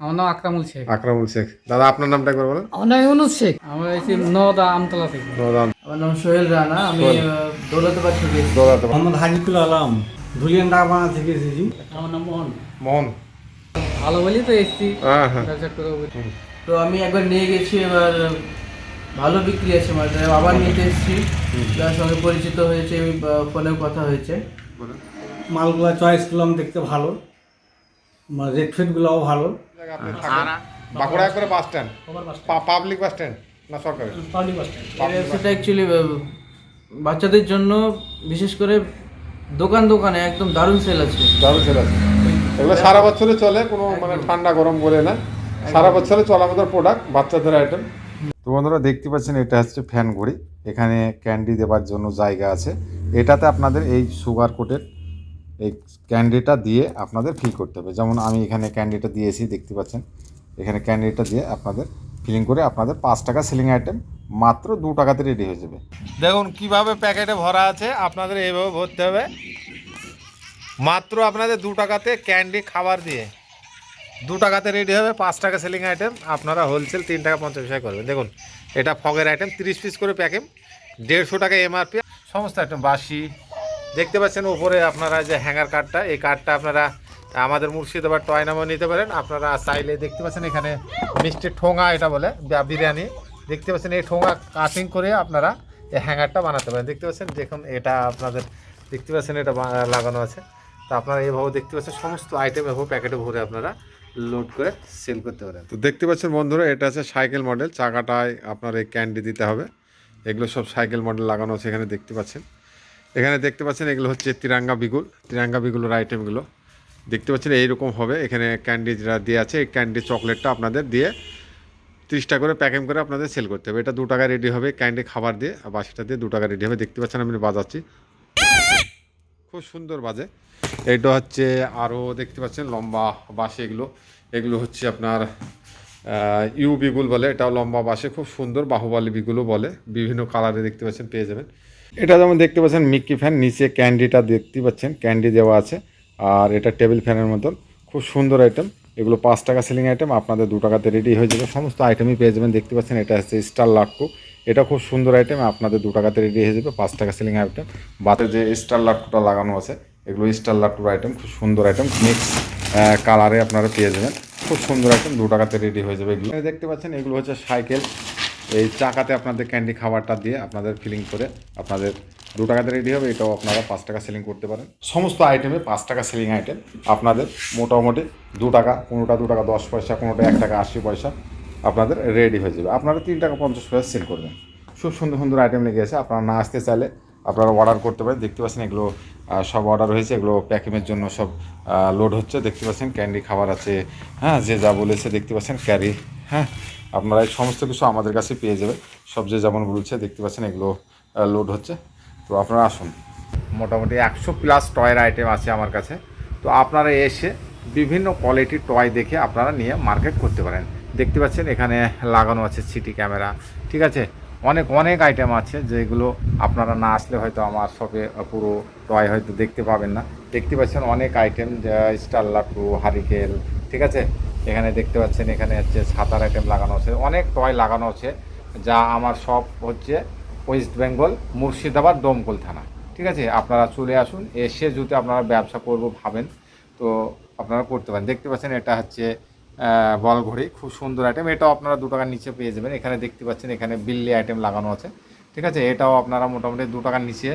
আমার নাম আকরামুল শেখ। আকরামুল শেখ। দাদা আপনার নামটা একবার বলেন। আমার নাম ইউনুস শেখ। আমরা এসেছি নদা আমতলা থেকে। নদান আমার নাম সোহেল রানা। আমি দৌলতাবাদ থেকে। দৌড়াতে মোহাম্মদ হাজিকুল আলম ধুলিয়ান ডাকবানা থেকে এসেছি। আমার নাম মোহন। মোহন। ভালো বলি তো এসেছি। হ্যাঁ হ্যাঁ। তো আমি একবার নিয়ে গেছি এবার ভালো বিক্রি আছে মালটা আবার নিতে এসেছি। যার সঙ্গে পরিচিত হয়েছে ফোনেও কথা হয়েছে। মালগুলা চয়েস করলাম দেখতে ভালো। রেট ফেটগুলোও ভালো। আপনি বাঁকুড়া একবারে bus stand public bus stand না সরকারি? এই ব্যবসাটা অ্যাকচুয়ালি বাচ্চাদের জন্য বিশেষ করে দোকান দোকানে একদম দারুণ সেল আছে। দারুণ সেল আছে। এগুলো সারা বছরে চলে কোনো মানে ঠান্ডা গরম বলে না। সারা বছরে চলা আমাদের প্রোডাক্ট বাচ্চাদের আইটেম তো বন্ধুরা দেখতে পাচ্ছেন এটা হচ্ছে ফ্যান ঘড়ি। এখানে ক্যান্ডি দেবার জন্য জায়গা আছে। এটাতে আপনাদের এই সুগার কোটের এই ক্যান্ডিটা দিয়ে আপনাদের ফিল করতে হবে। যেমন আমি এখানে ক্যান্ডিটা দিয়েছি, দেখতে পাচ্ছেন। এখানে ক্যান্ডিটা দিয়ে আপনাদের ফিলিং করে আপনাদের পাঁচ টাকা সিলিং আইটেম মাত্র দু টাকাতে রেডি হয়ে যাবে। দেখুন কীভাবে প্যাকেটে ভরা আছে, আপনাদের এইভাবে ভরতে হবে। মাত্র আপনাদের দু টাকাতে ক্যান্ডি খাবার দিয়ে দু টাকাতে রেডি হবে, পাঁচ টাকা সেলিং আইটেম আপনারা হোলসেল তিন টাকা পঞ্চাশ পয়সা করবেন। দেখুন, এটা ফগের আইটেম তিরিশ পিস করে প্যাকেট দেড়শো টাকা এমআরপি সমস্ত আইটেম বাসি দেখতে পাচ্ছেন উপরে আপনারা যে হ্যাঙ্গার কার্ডটা, এই কার্ডটা আপনারা আমাদের মুর্শিদাবাদ টয় নামও নিতে পারেন। আপনারা চাইলে দেখতে পাচ্ছেন এখানে মিষ্টির ঠোঙা এটা বলে বিরিয়ানি। দেখতে পাচ্ছেন এই ঠোঙা কাটিং করে আপনারা এই হ্যাঙ্গারটা বানাতে পারেন। দেখতে পাচ্ছেন দেখুন, এটা আপনাদের দেখতে পাচ্ছেন এটা লাগানো আছে। তো আপনারা এইভাবে দেখতে পাচ্ছেন, সমস্ত আইটেম এভাবে প্যাকেটে ভরে আপনারা লোড করে সেল করতে পারেন। তো দেখতে পাচ্ছেন বন্ধুরা, এটা আছে সাইকেল মডেল চাকাটায় আপনার এই ক্যান্ডি দিতে হবে। এগুলো সব সাইকেল মডেল লাগানো আছে এখানে, দেখতে পাচ্ছেন। এখানে দেখতে পাচ্ছেন এগুলো হচ্ছে তিরাঙ্গা বিগুল, তিরাঙ্গা বিগুলের আইটেমগুলো দেখতে পাচ্ছেন এইরকম হবে, এখানে ক্যান্ডি যেটা দিয়ে আছে, এই ক্যান্ডি চকলেটটা আপনাদের দিয়ে তিরিশটা করে প্যাকিং করে আপনাদের সেল করতে হবে। এটা দু টাকা রেডি হবে ক্যান্ডি খাবার দিয়ে, আর বাসিটা দিয়ে দু টাকা রেডি হবে। দেখতে পাচ্ছেন আমি বাজাচ্ছি। খুব সুন্দর বাজে। এইটা হচ্ছে আরও দেখতে পাচ্ছেন লম্বা বাঁশি এগুলো। এগুলো হচ্ছে আপনার ইউ বিগুল বলে, এটাও লম্বা বাসে খুব সুন্দর বাহুবালি বিগুলও বলে। বিভিন্ন কালারে দেখতে পাচ্ছেন, পেয়ে যাবেন। এটা যেমন দেখতে পাচ্ছেন মিক্কি ফ্যান, নিচে ক্যান্ডিটা দেখতে পাচ্ছেন, ক্যান্ডি দেওয়া আছে। আর এটা টেবিল ফ্যানের মতন, খুব সুন্দর আইটেম এগুলো পাঁচ টাকা সেলিং আইটেম আপনাদের দু টাকাতে রেডি হয়ে যাবে। সমস্ত আইটেমই পেয়ে যাবেন, দেখতে পাচ্ছেন এটা হচ্ছে স্টার লাট্টু এটা খুব সুন্দর আইটেম আপনাদের দু টাকাতে রেডি হয়ে যাবে, পাঁচ টাকা সেলিং আইটেম বাতে যে স্টার লাট্টুটা লাগানো আছে, এগুলো স্টার লাট্টুর আইটেম খুব সুন্দর আইটেম মিক্স কালারে আপনারা পেয়ে যাবেন। খুব সুন্দর আইটেম দু টাকাতে রেডি হয়ে যাবে এগুলো। দেখতে পাচ্ছেন, এগুলো হচ্ছে সাইকেল। এই চাকাতে আপনাদের ক্যান্ডি খাবারটা দিয়ে আপনাদের ফিলিং করে আপনাদের দু টাকাতে রেডি হবে, এটাও আপনারা পাঁচ টাকা সেলিং করতে পারেন। সমস্ত আইটেমে পাঁচ টাকা সেলিং আইটেম আপনাদের মোটামুটি দু টাকা কোনোটা দু টাকা, দশ পয়সা কোনোটা এক টাকা, আশি পয়সা আপনাদের রেডি হয়ে যাবে। আপনারা তিন টাকা, পঞ্চাশ পয়সা সেল করবেন। খুব সুন্দর সুন্দর আইটেম লেগে আছে। আপনারা না আসতে চাইলে আপনারা অর্ডার করতে পারেন। দেখতে পাচ্ছেন এগুলো সব অর্ডার হয়েছে। এগুলো প্যাকিংয়ের জন্য সব লোড হচ্ছে। দেখতে পাচ্ছেন ক্যান্ডি খাবার আছে। হ্যাঁ যে যা বলেছে, দেখতে পাচ্ছেন ক্যারি হ্যাঁ আপনারা এই সমস্ত কিছু আমাদের কাছে পেয়ে যাবে সব যে যেমন বলছে, দেখতে পাচ্ছেন এগুলো লোড হচ্ছে। তো আপনারা আসুন। মোটামুটি একশো প্লাস টয়ের আইটেম আছে আমার কাছে। তো আপনারা এসে বিভিন্ন কোয়ালিটির টয় দেখে আপনারা নিয়ে মার্কেট করতে পারেন। দেখতে পাচ্ছেন এখানে লাগানো আছে সিটি ক্যামেরা ঠিক আছে? অনেক অনেক আইটেম আছে যেগুলো আপনারা না আসলে হয়তো আমার শপে পুরো টয় হয়তো দেখতে পাবেন না। দেখতে পাচ্ছেন অনেক আইটেম স্টার লাট্টু হারিকেল ঠিক আছে? এখানে দেখতে পাচ্ছেন, এখানে হচ্ছে ছাতার আইটেম লাগানো আছে। অনেক টয় লাগানো আছে, যা আমার সব হচ্ছে ওয়েস্ট বেঙ্গল মুর্শিদাবাদ, দমকল থানা। ঠিক আছে? আপনারা চলে আসুন, এসে যদি আপনারা ব্যবসা করব ভাবেন, তো আপনারা করতে পারেন। দেখতে পাচ্ছেন, এটা হচ্ছে বল ঘড়ি খুব সুন্দর আইটেম এটাও আপনারা দু টাকার নিচে পেয়ে যাবেন। এখানে দেখতে পাচ্ছেন, এখানে বিল্লি আইটেম লাগানো আছে। ঠিক আছে? এটাও আপনারা মোটামুটি দু টাকার নিচে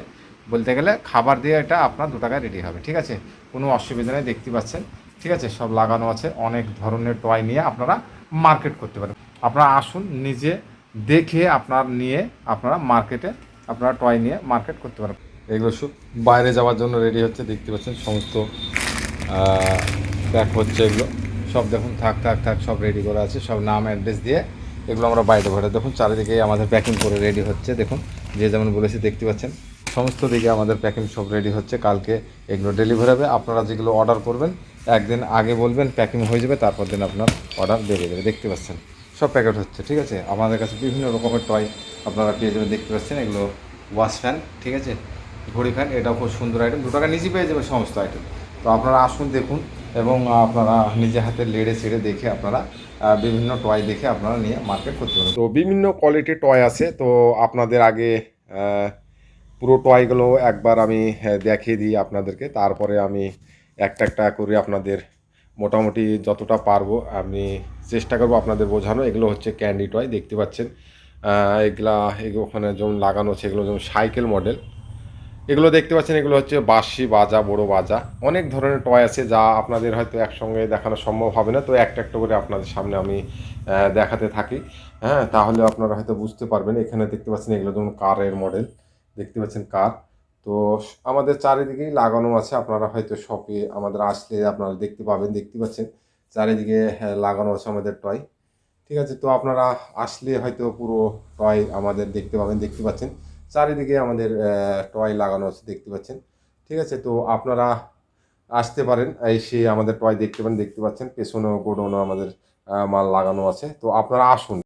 বলতে গেলে খাবার দিয়ে এটা আপনার দু টাকায় রেডি হবে। ঠিক আছে? কোনো অসুবিধা নেই, দেখতে পাচ্ছেন। ঠিক আছে, সব লাগানো আছে। অনেক ধরনের টয় নিয়ে আপনারা মার্কেট করতে পারেন। আপনারা আসুন, নিজে দেখে আপনার নিয়ে আপনারা মার্কেটে আপনারা টয় নিয়ে মার্কেট করতে পারেন। এগুলো সব বাইরে যাওয়ার জন্য রেডি হচ্ছে, দেখতে পাচ্ছেন সমস্ত প্যাক হচ্ছে এগুলো। সব দেখুন, থাক থাক থাক, সব রেডি করা আছে। সব নাম অ্যাড্রেস দিয়ে এগুলো আমরা বাইরে ভরে দেখুন, চারিদিকে আমাদের প্যাকিং করে রেডি হচ্ছে। দেখুন, যে যেমন বলেছি, দেখতে পাচ্ছেন, সমস্ত দিকে আমাদের প্যাকিং সব রেডি হচ্ছে। কালকে এগুলো ডেলিভারি হবে। আপনারা যেগুলো অর্ডার করবেন একদিন আগে বলবেন প্যাকিং হয়ে যাবে, তারপর দিন আপনার অর্ডার দেবে যাবে। দেখতে পাচ্ছেন, সব প্যাকেট হচ্ছে, ঠিক আছে? আমাদের কাছে বিভিন্ন রকমের টয় আপনারা পেয়ে যাবেন, দেখতে পাচ্ছেন, এগুলো ওয়াশ ফ্যান ঠিক আছে? ঘড়ি ফ্যান এটাও খুব সুন্দর আইটেম দু টাকা নিচে পেয়ে যাবে সমস্ত আইটেম তো আপনারা আসুন, দেখুন, এবং আপনারা নিজে হাতে লেড়ে ছেড়ে দেখে আপনারা বিভিন্ন টয় দেখে আপনারা নিয়ে মার্কেট করতে পারেন তো বিভিন্ন কোয়ালিটির টয় আছে, তো আপনাদের আগে পুরো টয়গুলো একবার আমি দেখিয়ে দিই আপনাদেরকে, তারপরে আমি একটা একটা করে আপনাদের মোটামুটি যতটা পারব আমি চেষ্টা করব আপনাদের বোঝানো। এগুলো হচ্ছে ক্যান্ডি টয়, দেখতে পাচ্ছেন। এগুলা ওখানে যেমন লাগানো আছে, এগুলো যেমন সাইকেল মডেল। এগুলো দেখতে পাচ্ছেন, এগুলো হচ্ছে বাঁশি বাজা, বড় বাজা। অনেক ধরনের টয় আছে যা আপনাদের হয়তো একসঙ্গে দেখানো সম্ভব হবে না। তো একটা একটা করে আপনাদের সামনে আমি দেখাতে থাকি। হ্যাঁ তাহলে আপনারা হয়তো বুঝতে পারবেন। এখানে দেখতে পাচ্ছেন, এগুলো যেমন কারের মডেল। দেখতে পাচ্ছেন কার। তো আমাদের চারিদিকেই লাগানো আছে। আপনারা হয়তো শপে আমাদের আসলে আপনারা দেখতে পাবেন দেখতে পাচ্ছেন। চারিদিকে হ্যাঁ, লাগানো আছে আমাদের টয় ঠিক আছে তো আপনারা আসলে হয়তো পুরো টয় আমাদের দেখতে পাবেন দেখতে পাচ্ছেন। চারিদিকে আমাদের টয় লাগানো আছে দেখতে পাচ্ছেন। ঠিক আছে তো আপনারা আসতে পারেন এসে আমাদের টয় দেখতে পারেন দেখতে পাচ্ছেন। পেছনেও গোডাউনও আমাদের মাল লাগানো আছে। তো আপনারা আসুন।